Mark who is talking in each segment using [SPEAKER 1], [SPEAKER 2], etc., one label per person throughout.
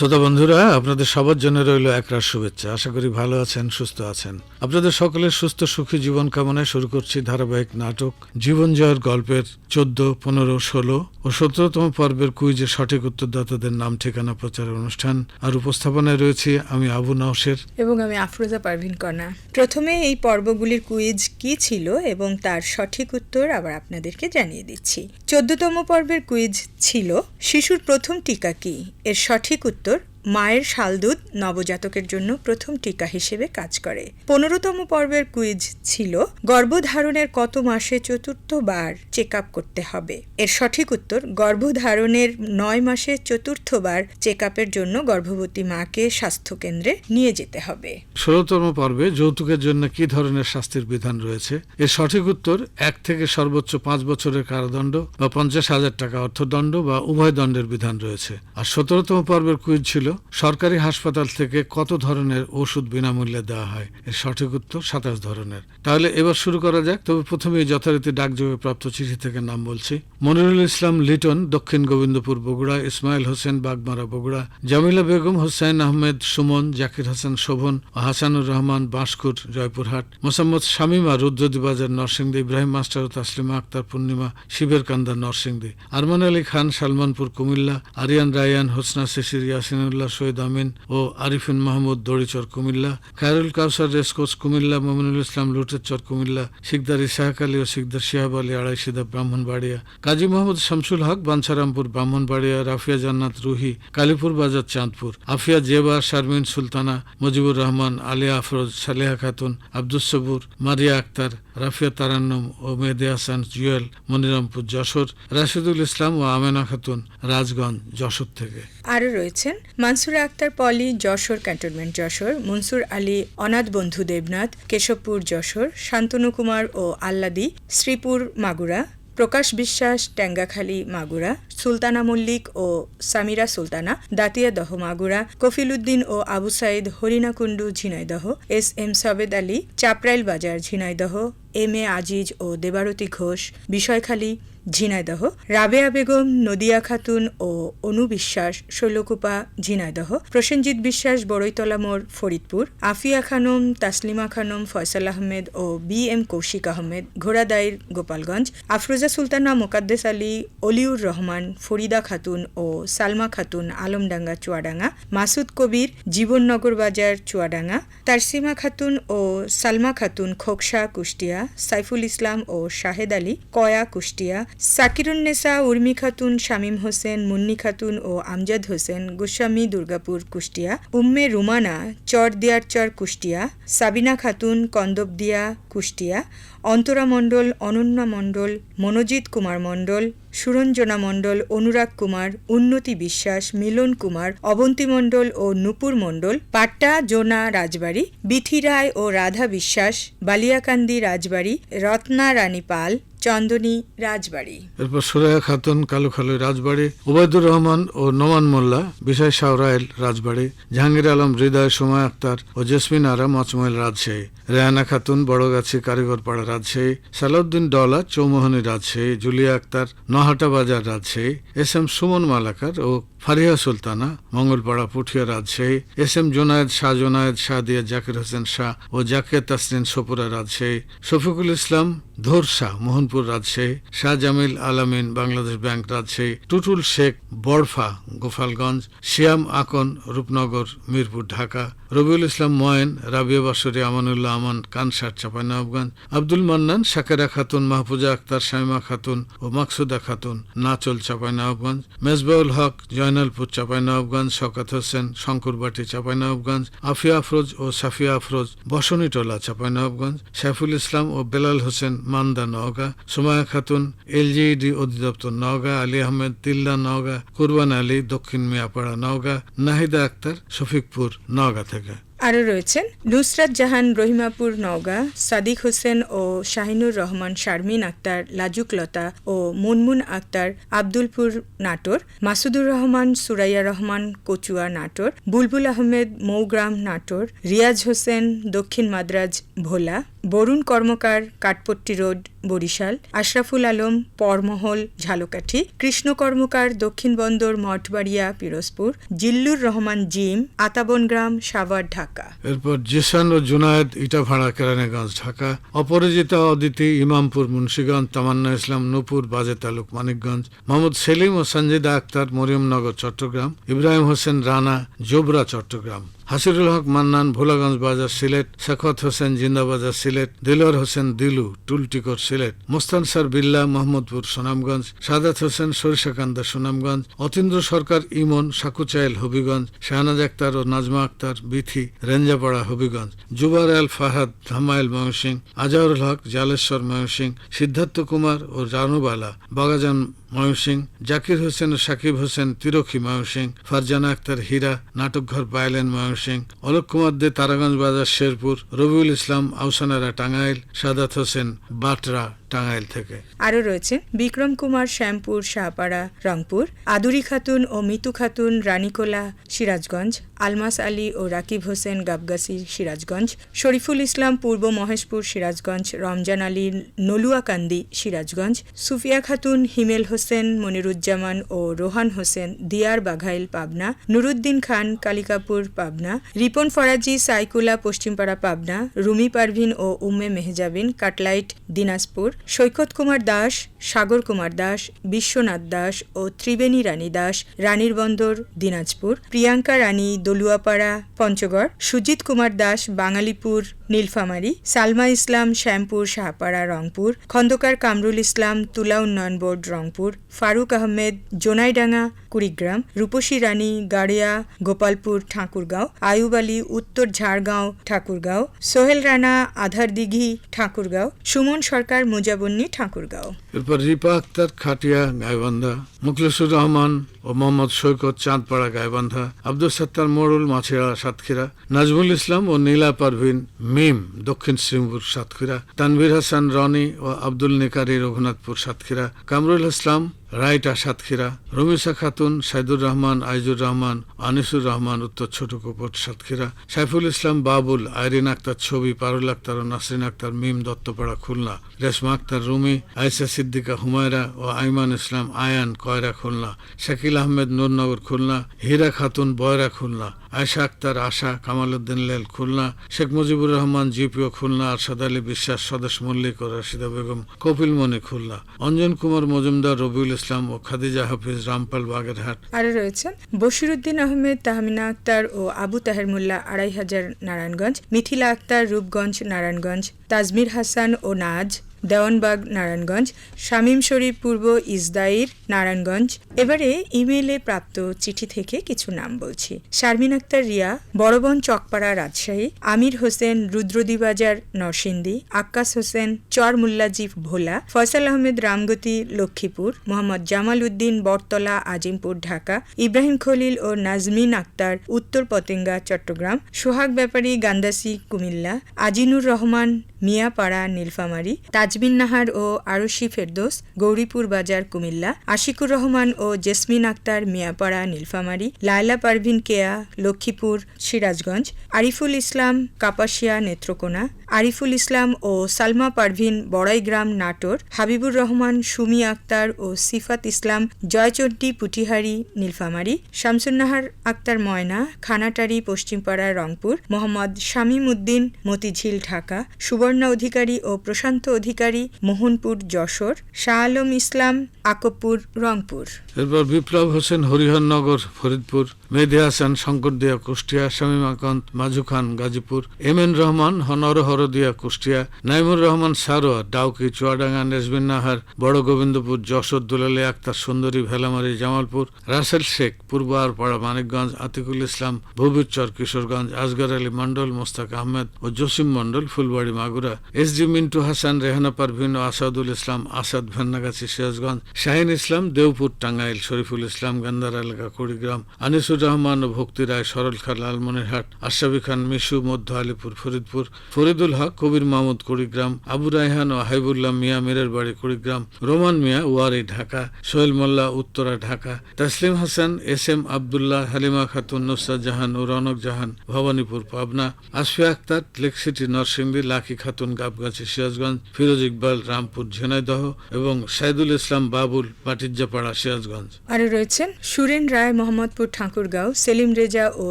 [SPEAKER 1] শ্রোতা বন্ধুরা, আপনাদের সবার জন্য রইল একরাশ শুভেচ্ছা। আশা করি ভালো আছেন, সুস্থ আছেন। আপনাদের সকলের সুস্থ সুখী জীবন কামনায় শুরু করছি ধারাবাহিক নাটক, জীবন জয়ের গল্পের চোদ্দ, পনেরো, ষোলো ও সতেরোতম পর্বের কুইজের সঠিক উত্তরদাতাদের নাম, ঠিকানা প্রচারের অনুষ্ঠান আর উপস্থাপনায় রয়েছি আমি আবু নওশের।
[SPEAKER 2] এবং আমি আফরোজা পারভিন কণা। প্রথমে এই পর্বগুলির কুইজ কি ছিল এবং তার সঠিক উত্তর আবার আপনাদেরকে জানিয়ে দিচ্ছি। চোদ্দতম পর্বের কুইজ ছিল, শিশুর প্রথম টিকা কি? এর সঠিক উত্তর মায়ের শালদুধ নবজাতকের জন্য প্রথম টিকা হিসেবে কাজ করে। পনেরোতম পর্বের কুইজ ছিল, গর্ভধারণের কত মাসে চতুর্থবার চেক করতে হবে? এর সঠিক উত্তর, গর্ভধারণের নয় মাসে চতুর্থবার চেক জন্য গর্ভবতী মাকে স্বাস্থ্যকেন্দ্রে নিয়ে যেতে হবে।
[SPEAKER 1] ষোলোতম পর্বে যৌতুকের জন্য কি ধরনের শাস্তির বিধান রয়েছে? এর সঠিক উত্তর, এক থেকে সর্বোচ্চ পাঁচ বছরের কারাদণ্ড বা পঞ্চাশ হাজার টাকা অর্থদণ্ড বা উভয় দণ্ডের বিধান রয়েছে। আর সতেরোতম পর্বের কুইজ ছিল সরকারি হাসপাতাল থেকে কত ধরনের ওষুধ বিনামূল্যে দেওয়া হয়? এর সঠিক উত্তর সাতাশ ধরনের। তাহলে এবার শুরু করা যাক। তবে প্রথমে যথারীতি ডাকযোগে প্রাপ্ত চিঠি থেকে নাম বলছি। মনিরুল ইসলাম লিটন, দক্ষিণ গোবিন্দপুর বগুড়া, ইসমাইল হোসেন বাগমারা বগুড়া, জামিলা বেগম হোসেন আহমেদ, সুমন, জাকির হাসান শোভন ও হাসানুর রহমান বাঁশকুট জয়পুরহাট, মোসাম্মদ শামিমা রুদ্রদিবাজার নরসিংদী, ইব্রাহিম মাস্টার ও তাসলিমা আক্তার, পূর্ণিমা শিবের কান্দা নরসিংদী, আরমান আলী খান, সালমানপুর, কুমিল্লা, আরিয়ান রায়ান, হোসনা, শিশির, ইয়াসিনুল্লাহ শহীদ আমিন ও আরিফিন মাহমুদ দড়িচর কুমিল্লা, খায়রুল কাউসার রেসকোচ কুমিল্লা, মমিনুল ইসলাম লুটেরচর কুমিল্লা, শিকদার ইসাহাক আলী ও শিকদার শিহাব আলী আড়াইশিদা ব্রাহ্মণবাড়িয়া, কাজী মোহাম্মদ শামসুল হক বাঞ্ছারামপুর ব্রাহ্মণবাড়িয়া, রাফিয়া জান্নাত রুহি, কালীপুর বাজার চাঁদপুর, আফিয়া জেবা, শারমিন সুলতানা, মুজিবুর রহমান, আলিয়া আফরোজ, সালেহা খাতুন, আব্দুস সবুর, মারিয়া আক্তার রাফিয়া তারান্নম ও মেহেদি হাসান জুয়েল, মনিরামপুর, যশোর, রাশিদুল ইসলাম ও আমেনা খাতুন, রাজগঞ্জ, যশোর থেকে।
[SPEAKER 2] আরও রয়েছেন মানসুর আক্তার পলি, যশোর ক্যান্টনমেন্ট যশোর, মনসুর আলী, অনাথ বন্ধু দেবনাথ, কেশবপুর যশোর, শান্তনু কুমার ও আল্লাদি, শ্রীপুর মাগুরা, প্রকাশ বিশ্বাস, ট্যাঙ্গাখালী মাগুরা, সুলতানা মল্লিক ও সামিরা সুলতানা দাতিয়া দহ মাগুরা কফিল উদ্দিন ও Abu Sayed, Harinakunda Jhenaidah, S M Sabed Ali, Chaprail Bazar Jhenaidah M A Aziz ও দেবারতী ঘোষ, বিষয়খালী, ঝিনাইদহ, রাবেয়া বেগম, নদিয়া খাতুন ও অনু বিশ্বাস, শৈলকুপা, ঝিনাইদহ, প্রসেনজিৎ বিশ্বাস, বড়ইতলা মোড়, ফরিদপুর, আফিয়া খানম, তাসলিমা খানম, ফয়সাল আহমেদ ও বি এম কৌশিক আহমেদ ঘোড়াদাইর গোপালগঞ্জ, আফরোজা সুলতানা, মোকাদ্দেস আলী, অলিউর রহমান, ফরিদা খাতুন ও সালমা খাতুন, আলমডাঙ্গা, চুয়াডাঙ্গা, মাসুদ কবির, জীবননগর বাজার, চুয়াডাঙ্গা, তারসিমা খাতুন ও সালমা খাতুন, খোকসা, কুষ্টিয়া সাইফুল ইসলাম ও শাহেদ আলী, কয়া কুষ্টিয়া সাকিরুন্নেসা উর্মি খাতুন, শামীম হোসেন, মুন্নি খাতুন ও আমজাদ হোসেন, গোস্বামী দুর্গাপুর কুষ্টিয়া, উম্মে রুমানা, চর দিয়ার চর কুষ্টিয়া, সাবিনা খাতুন কন্দবদিয়া কুষ্টিয়া, অন্তরা মণ্ডল, অনন্যা মণ্ডল, মনোজিৎ কুমার মণ্ডল সুরঞ্জনা মণ্ডল, অনুরাগ কুমার, উন্নতি বিশ্বাস, মিলন কুমার, অবন্তী মণ্ডল ও নুপুর মণ্ডল, পাট্টা, জোনা রাজবাড়ি, বিথি রায় ও রাধা বিশ্বাস, বালিয়াকান্দি রাজবাড়ি, রত্না রানী পাল চন্দনী, রাজবাড়ি।
[SPEAKER 1] এরপর সুরাইয়া খাতুন, কালু খালু রাজবাড়ি, ওবায়দুর রহমান ও নোমান মোল্লা, বিষয় শাহরায়েল রাজবাড়ি, জাহাঙ্গীর আলম, হৃদয় সময় আক্তার ও জেসমিন আরা মচমহল রাজশাহী, রেহানা খাতুন, বড়গাছি কারিগর পাড়া রাজশাহী, সালাউদ্দিন ডলা, চৌমোহনী রাজশাহী, জুলিয়া আক্তার, নহাটা বাজার রাজশাহী, এস এম সুমন মালাকার ও ফারিহা সুলতানা, মঙ্গলপাড়া, পুঠিয়া রাজশাহী, এস এম জোনায়েদ শাহ, জোনায়েদ শাহদিয়া জাকির হোসেন শাহ ও জাকিয়া তাসরিন সপুরা রাজশাহী, শফিকুল ইসলাম, ধোর শাহ, মোহনপুর রাজশাহী, শাহ জামিল আলামিন, বাংলাদেশ ব্যাংক রাজশাহী, টুটুল শেখ বড়ফা গোপালগঞ্জ, শিয়াম আকন, রূপনগর, মিরপুর, ঢাকা, রবিউল ইসলাম ময়েন, রাবিয়া বাসরি আমানুল্লাহ আমান, কানসার, চাপাইনবাবগঞ্জ, আব্দুল মান্নান সাকেরা খাতুন, মাহফুজা আক্তার, শাইমা খাতুন ও মাকসুদা খাতুন, নাচল, চাপাইনবাবগঞ্জ, মেজবাউল হক জয়নালপুর চাপাইনবাবগঞ্জ শকাত হোসেন, শঙ্করবাটি চাপাইনবাবগঞ্জ আফিয়া আফরোজ ও সাফিয়া আফরোজ বসনীটোলা চাপাইনবাবগঞ্জ সাইফুল ইসলাম ও বেলাল হোসেন, মান্দা নওগাঁ, সুমায়া খাতুন, এলজিইডি অধিদপ্তর নওগাঁ, আলী আহমেদ তিল্লা নওগাঁ, কুরবান আলী, দক্ষিণ মিয়াপাড়া নওগাঁ, নাহিদা আক্তার, শফিকপুর নওগাঁ থেকে।
[SPEAKER 2] আরও রয়েছেন। নুসরাত জাহান, রহিমাপুর নওগাঁ, সাদিক হোসেন ও শাহিনুর রহমান, শারমিন আক্তার লাজুকলতা ও মুনমুন আক্তার, আব্দুলপুর নাটোর, মাসুদুর রহমান, সুরাইয়া রহমান, কচুয়া নাটোর, বুলবুল আহমেদ, মৌগ্রাম নাটোর, রিয়াজ হোসেন, দক্ষিণ মাদ্রাজ, ভোলা, বরুণ কর্মকার, কাঠপট্টি রোড, বরিশাল, আশরাফুল আলম, পরমহল, ঝালকাঠি, কৃষ্ণ কর্মকার, দক্ষিণ বন্দর, মঠবাড়িয়া, পিরোজপুর, জিল্লুর রহমান জিম আতাবনগ্রাম সাভার, ঢাকা।
[SPEAKER 1] এরপর জিসান ও জুনায়েদ ইটাভাড়া কেরানীগঞ্জ, ঢাকা। অপরাজিতা অদিতি, ইমামপুর, মুন্সীগঞ্জ, তামান্না ইসলাম, নূপুর, বাজে তালুক, মানিকগঞ্জ, মোহাম্মদ সেলিম ও সঞ্জিদা আক্তার মরিয়মনগর চট্টগ্রাম, ইব্রাহিম হোসেন রানা, জোবরা, চট্টগ্রাম। হাসিরুল হক মান্নান, ভোলাগঞ্জ বাজার সিলেট শেখত হোসেন জিন্দাবাজার সিলেট, দিলওয়ার হোসেন দিলু, টুলটিকর সিলেট মোস্তানসার বিল্লা, মোহাম্মদপুর সুনামগঞ্জ, সাদাত হোসেন সরিষাকান্দা সুনামগঞ্জ, অতীন্দ্র সরকার ইমন, সাকুচাইল হবিগঞ্জ, শাহনাজ আক্তার ও নাজমা আক্তার বিথি, রেঞ্জাপাড়া হবিগঞ্জ, জুবার আল ফাহাদ, ধামাইল ময়মনসিং আজাউরুল হক, জালেশ্বর ময়মনসিং সিদ্ধার্থ কুমার ও জানুবালা, বাগাজান ময়মনসিং জাকির হোসেন ও সাকিব হোসেন, তিরক্ষী ময়মনসিং ফারজানা আক্তার হীরা, নাটকঘর বায়লেন ময়মনসিং অলোক কুমার দে তারাগঞ্জ বাজার শেরপুর, রবিউল ইসলাম আউসানারা টাঙ্গাইল, সাদাত হোসেন বাটরা টাঙ্গাইল থেকে।
[SPEAKER 2] আরও রয়েছেন বিক্রম কুমার, শ্যামপুর, শাহপাড়া, রংপুর, আদুরি খাতুন ও মিতু খাতুন, রানীকোলা, সিরাজগঞ্জ। আলমাস আলী ও রাকিব হোসেন গাবগাসি সিরাজগঞ্জ, শরীফুল ইসলাম পূর্ব মহেশপুর সিরাজগঞ্জ, রমজান আলী নলুয়াকান্দি সিরাজগঞ্জ, সুফিয়া খাতুন, হিমেল হোসেন, মনিরুজ্জামান ও রোহান হোসেন, দিয়ার বাঘাইল পাবনা, নুরুদ্দিন খান, কালিকাপুর পাবনা, রিপন ফরাজি, সাইকুলা, পশ্চিমপাড়া পাবনা, রুমি পারভিন ও উম্মে মেহজাবিন, কাটলাইট, দিনাজপুর, সৈকত কুমার দাস সাগর কুমার দাস, বিশ্বনাথ দাস ও ত্রিবেণী রানী দাস, রানীর বন্দর, দিনাজপুর। প্রিয়াঙ্কা রানী, দলুয়াপাড়া, পঞ্চগড়। সুজিত কুমার দাস, বাঙালিপুর, নীলফামারী। সালমা ইসলাম, শ্যামপুর, শাহপাড়া, রংপুর। খন্দকার কামরুল ইসলাম, তুলা উন্নয়ন বোর্ড, রংপুর। ফারুক আহমেদ, জোনাইডাঙ্গা, কুড়িগ্রাম। রূপসী রানী, গাড়িয়া, গোপালপুর, ঠাকুরগাঁও। আয়ুব আলী, উত্তর ঝাড়গাঁও, ঠাকুরগাঁও। সোহেল রানা আধারদিঘি ঠাকুরগাঁও। সুমন সরকার, মুজাবন্নি, ঠাকুরগাঁও।
[SPEAKER 1] এরপর রিপা আক্তার খাটিয়া গাইবান্ধা, মুখলেসুর রহমান ও মোহাম্মদ সৈকত চাঁদপাড়া গাইবান্ধা, আব্দুল সত্তার মোড়ুল মাছেরা সাতক্ষীরা, নাজমুল ইসলাম ও নীলা পারভিন মিম দক্ষিণ শ্রীমপুর সাতক্ষীরা, তানভীর হাসান রনি ও আব্দুল নিকারি রঘুনাথপুর সাতক্ষীরা, কামরুল ইসলাম রাইটা সাতক্ষীরা রমিসা খাতুন, সাইদুর রহমান, আইজুর রহমান, আনিসুর রহমান, উত্তর ছোট ছোটকুপট সাতক্ষীরা সাইফুল ইসলাম, বাবুল, আইরিন আক্তার ছবি, পারুল আক্তার ও নাসরিন আক্তার মিম, দত্তপাড়া খুলনা, রেশমা আক্তার রুমি আয়সা সিদ্দিকা হুমায়রা ও আইমান ইসলাম আয়ান, কয়রা খুলনা, শাকিল আহমেদ, নুরনগর খুলনা, হীরা খাতুন, বয়রা খুলনা। আয়সা আক্তার, আশা কামালউদ্দিন লেল, খুলনা, শেখ মুজিবুর রহমান, জিপিও খুলনা, আরশাদ আলী বিশ্বাস, স্বদেশ মল্লিক ও রাশিদা বেগম, কপিল মনি খুলনা, অঞ্জন কুমার মজুমদার, রবিউল ইসলাম ও খাদিজা হাফিজ, রামপাল বাগেরহাট।
[SPEAKER 2] আরও রয়েছেন বশিরুদ্দিন আহমেদ, তাহমিনা আক্তার ও আবু তাহের মোল্লা, আড়াই হাজার নারায়ণগঞ্জ, মিথিলা আক্তার, রূপগঞ্জ, নারায়ণগঞ্জ, তাজমির হাসান ও নাজ। দেওয়ানবাগ, নারায়ণগঞ্জ, শামীম শরীফ পূর্ব ইসদাইর নারায়ণগঞ্জ। এবারে ইমেইলে প্রাপ্ত চিঠি থেকে কিছু নাম বলছি। শারমিন আক্তার রিয়া, বড়বন চকপাড়া রাজশাহী, আমির হোসেন, রুদ্রদিবাজার, নরসিংদী, আক্কাস হোসেন চর মুল্লাজিফ ভোলা, ফয়সাল আহমেদ রামগতি, লক্ষ্মীপুর, মোহাম্মদ জামাল উদ্দিন বটতলা, আজিমপুর, ঢাকা, ইব্রাহিম খলিল ও নাজমিন আক্তার, উত্তর পতেঙ্গা, চট্টগ্রাম, সোহাগ ব্যাপারী, গান্দাসি, কুমিল্লা, আজিনুর রহমান মিয়াপাড়া, নীলফামারী তাজমিন নাহার ও আরশি ফেরদোস, গৌরীপুর বাজার, কুমিল্লা, আশিকুর রহমান ও জেসমিন আক্তার, মিয়াপাড়া, নীলফামারী, লায়লা পারভিন কেয়া, লক্ষ্মীপুর, সিরাজগঞ্জ, আরিফুল ইসলাম, কাপাসিয়া, নেত্রকোনা, আরিফুল ইসলাম ও সালমা পারভিন, বড়াইগ্রাম, নাটোর, হাবিবুর রহমান, সুমি আক্তার ও সিফাত ইসলাম, জয়চণ্ডী, পুটিহারি, নীলফামারী শামসুন্নাহার আক্তার ময়না, খানাটারি, পশ্চিমপাড়া, রংপুর, মোহাম্মদ শামীম উদ্দিন, মতিঝিল, ঢাকা, সুবর্ণা অধিকারী ও প্রশান্ত অধিকারী মোহনপুর, যশোর, শাহ আলম ইসলাম, আকবপুর, রংপুর।
[SPEAKER 1] এরপর Biplob Hossain, Hariharnagar, Faridpur, Mehedi Hasan, Shankardia, Kushtia Shamim Akanda Maju Khan, Gazipur, M N Rahman, Honor Hordia, Kushtia, Naimur Rahman Sarowa, Dauki, Chuadanga, নেজবিন Nahar, Boro Gobindapur, Jessore, Dulali Akter, সুন্দরী, ভেলামারি, জামালপুর, রাসেল শেখ, পূর্ব আরপাড়া, মানিকগঞ্জ, আতিকুল ইসলাম ভুবুচ্চর কিশোরগঞ্জ, আসগর আলী মন্ডল মোস্তাক আহমেদ ও জসিম মন্ডল ফুলবাড়ি, মাগুরা। এস ডি মিন্টু হাসান, রেহানা পারভিন, আসাদুল ইসলাম, আসাদ ভেন্নাগাছি, সিরাজগঞ্জ, শাহিন ইসলাম দেওপুর টাঙ্গাইল, শরীফুল ইসলাম, গান্ধার এলাকা, কুড়িগ্রাম, আনিসুর রহমান ও ভক্তি রায়, সরল খান লালমনিরহাট, আশরাফি খান, মিশু, মধ্য আলীপুর, ফরিদপুর, ফরিদুল হক, কবির মাহমুদ, কুড়িগ্রাম, আবু রায়হান ও হাইবুল্লাহ মিয়া, মিরের বাড়ি, কুড়িগ্রাম, রোমান মিয়া, ওয়ারি, ঢাকা, সোহেল মোল্লা, উত্তরা, ঢাকা, তাসলিম হাসান এস এম আবদুল্লাহ, হালিমা খাতুন, নুসরাত জাহান ও রনক জাহান, ভবানীপুর, পাবনা, আসফিয়া আক্তার লেকসিটি নরসিংদী লাকি খাতুন গাবগাছি, সিরাজগঞ্জ, ফিরোজ ইকবাল, রামপুর, ঝিনাইদহ এবং সাইদুল ইসলাম বাবুল পাটিজ্জাপাড়া সিরাজগঞ্জ।
[SPEAKER 2] আরও রয়েছেন সুরেন রায়, মোহাম্মদপুর, ঠাকুরগাঁও, সেলিম রেজা ও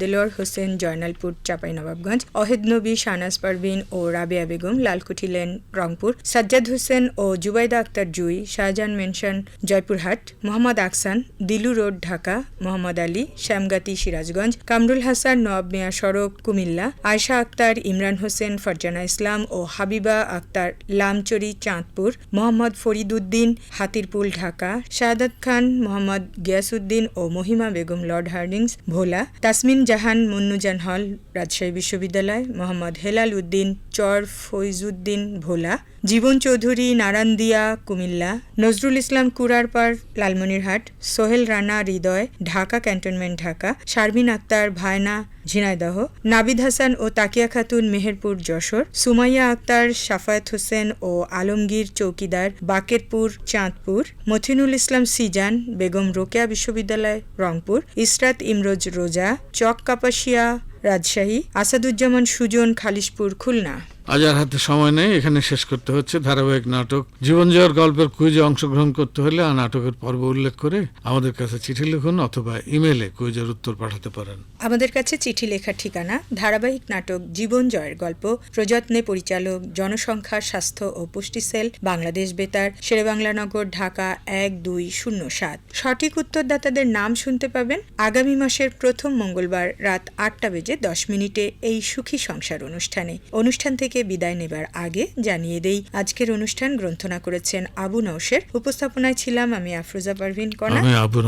[SPEAKER 2] দেলোয়ার হোসেন, জয়নালপুর, চাঁপাইনবাবগঞ্জ, অহেদ নবী, শাহনাজ পারভিন ও রাবেয়া বেগম, লালকুঠি লেন, রংপুর, সাজ্জাদ হোসেন ও জুবাইদা আক্তার জুই, শাহজাহান মেনশন, জয়পুরহাট, মোহাম্মদ আকসান, দিলু রোড, ঢাকা, মোহাম্মদ আলী, শ্যামগাতি, সিরাজগঞ্জ, কামরুল হাসান, নওয়াব মিয়া সড়ক, কুমিল্লা, আয়শা আক্তার, ইমরান হোসেন, ফারজানা ইসলাম ও হাবিবা আক্তার, লামচরি, চাঁদপুর, মোহাম্মদ ফরিদুদ্দিন হাতিরপুল, ঢাকা শাহাদাত খান, মোহাম্মদ গিয়াসুদ্দিন ও Mohima Begum, Lord Hardinge, Bhola, Tasmin Jahan, Munnujan hall, Rajshahi বিশ্ববিদ্যালয়, মোহাম্মদ হেলাল উদ্দিন, চর ফৈজুদ্দিন ভোলা, জীবন চৌধুরী, নারান্দিয়া, কুমিল্লা, নজরুল ইসলাম কুরারপাড়, লালমনিরহাট, সোহেল রানা, হৃদয়, ঢাকা ক্যান্টনমেন্ট, ঢাকা, শারমিন আক্তার, ভায়না, ঝিনাইদহ, নাবিদ হাসান ও তাকিয়া খাতুন, মেহেরপুর, যশোর, সুমাইয়া আক্তার সাফায়েত হোসেন ও আলমগীর চৌকিদার বাকেরপুর, চাঁদপুর, মথিনুল ইসলাম সিজান, বেগম রোকেয়া বিশ্ববিদ্যালয়, রংপুর, ইসরাত ইমরোজ রোজা, চক কাপাসিয়া রাজশাহী, আসাদুজ্জামান সুজন খালিশপুর, খুলনা।
[SPEAKER 1] আজ আর হাতে সময় নেই, এখানে শেষ করতে হচ্ছে ধারাবাহিক নাটক। জীবন জয়ের গল্পের কুইজে অংশগ্রহণ করতে হলে আর নাটকের পর্ব উল্লেখ করে আমাদের কাছে চিঠি লিখুন অথবা ইমেলে কুইজের উত্তর পাঠাতে পারেন।
[SPEAKER 2] আমাদের কাছে চিঠি লেখার ঠিকানা, ধারাবাহিক নাটক জীবন জয়ের গল্প, প্রযত্নে পরিচালক, জনসংখ্যা, স্বাস্থ্য ও পুষ্টি সেল, বাংলাদেশ বেতার, শেরেবাংলানগর, ঢাকা এক দুই শূন্য সাত। সঠিক উত্তরদাতাদের নাম শুনতে পাবেন। আগামী মাসের প্রথম মঙ্গলবার রাত আটটা বেজে দশ মিনিটে এই সুখী সংসার অনুষ্ঠানে। অনুষ্ঠান থেকে বিদায় নেবার আগে জানিয়ে দেই আজকের অনুষ্ঠান গ্রন্থনা করেছেন আবু নৌসের উপস্থাপনায় ছিলাম আমি আফরোজা পারভিন কণা।
[SPEAKER 1] আমি আবু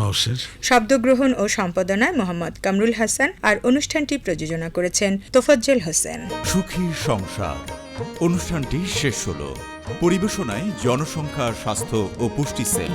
[SPEAKER 2] শব্দগ্রহণ ও সম্পাদনায় মোহাম্মদ কামরুল হাসান আর অনুষ্ঠানটি প্রযোজনা করেছেন তোফজ্জল হোসেন।
[SPEAKER 3] সুখী সংসার। অনুষ্ঠানটি শেষ হলো। পরিবেশনায় জনসংখ্যা স্বাস্থ্য ও পুষ্টি সেল।